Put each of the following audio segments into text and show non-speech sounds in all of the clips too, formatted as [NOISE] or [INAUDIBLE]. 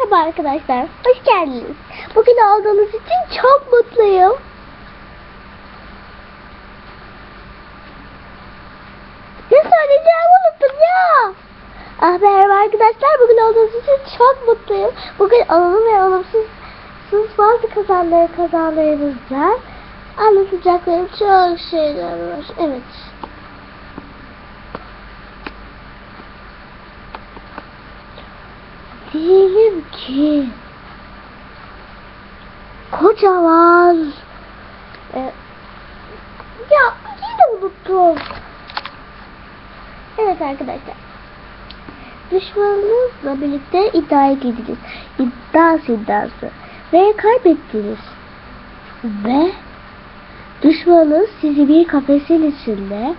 Merhaba arkadaşlar, hoş geldiniz. Bugün aldığınız için çok mutluyum. Ne söyleyeceğimi unuttum ya. Ah merhaba arkadaşlar, bugün olduğunuz için çok mutluyum. Bugün olumlu ve sus bazı kazanları kazanlarımızda anlatacaklarım çok şeyler var. Evet. Diyelim ki kocaman e, ya yine unuttum. Evet arkadaşlar. Düşmanınızla birlikte iddiaya girdiniz. İddia iddiası. Ve kaybettiniz. Ve düşmanınız sizi bir kafesin içinde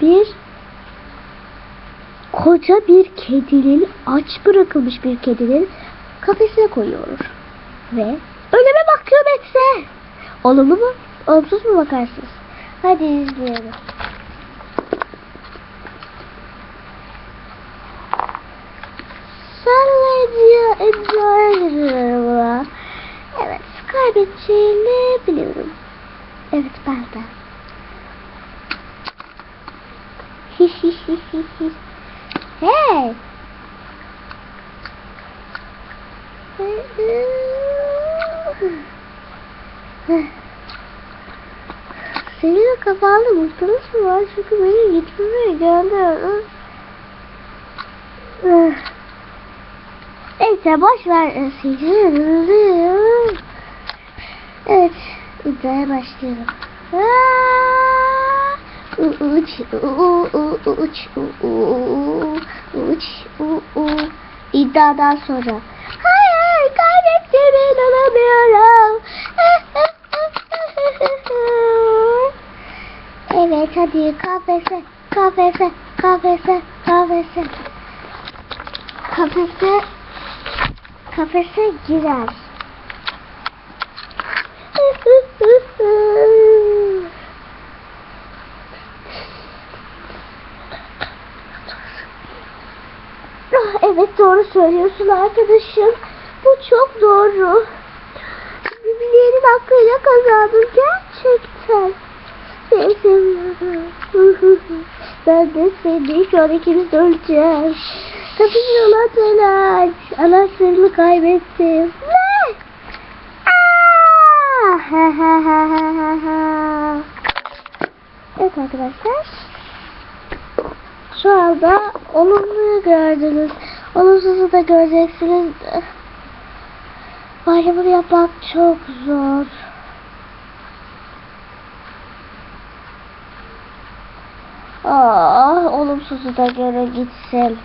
bir koca bir kedinin aç bırakılmış bir kedinin kafesine koyuyor. Ve önüme bakıyor Betse. Olumlu mu? Olumsuz mu bakarsınız? Hadi izleyelim. Sadece enjoy Evet, kaybedeceğini biliyorum. Evet, ben de. Hey! Senin kafanda mutluluk mu var? Çünkü beni gitmeme geldi. Neyse boş ver. Evet. iddiaya başlayalım. Uç, uç, uç, uç, İddiadan sonra. Hayır, kaybettiğimi inanamıyorum. [LAUGHS] Evet, hadi kafese, kafese, kafese, kafese. Kafese, kafese girer. Ah, Evet doğru söylüyorsun arkadaşım. Bu çok doğru. Birbirlerinin hakkıyla kazandım gerçekten. [LAUGHS] Ben de seni. An ikimiz öleceğiz. Kapının anahtarını aç. Anahtarını kaybettim. Ne? Ha. [LAUGHS] Evet arkadaşlar. Şu anda gördünüz. Olumsuzu da göreceksiniz. Bunu yapmak çok zor. Ah, olumsuzu da göre gitsin.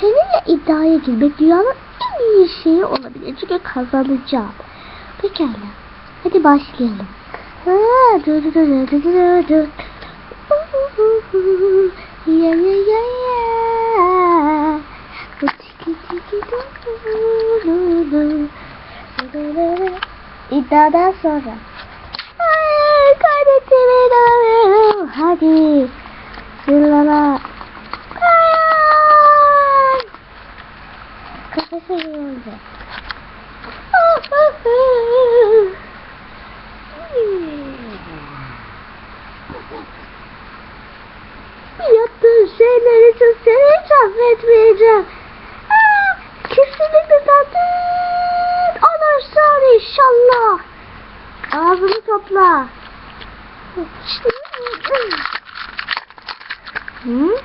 Seninle iddiaya girmek dünyanın en iyi şeyi olabilir. Çünkü kazanacağım. Pekala. Hadi başlayalım. Ha, dur dur dur dur dur dur. Ya ya ya ya. Tiki tiki du du du. İddiadan sonra. Hayır, kaybettiğime inanamıyorum. Hadi. Sırlana. Hayır. Kafese girildi. Yaptığın şeyler için seni hiç affetmeyeceğim. Aa, kesinlikle zaten olursun inşallah. Ağzını topla. Hı?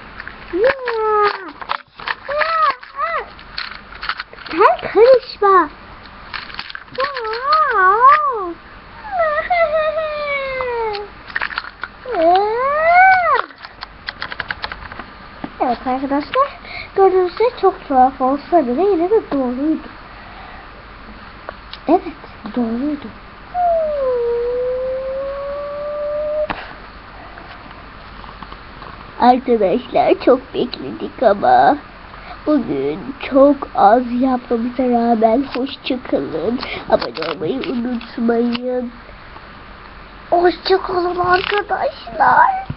Ya. Ya. Sen karışma. Evet arkadaşlar gördüğünüz şey çok tuhaf olsa bile yine de doğruydu. Evet doğruydu. Arkadaşlar çok bekledik ama bugün çok az yapmamıza rağmen hoşçakalın. Abone olmayı unutmayın. Hoşçakalın arkadaşlar.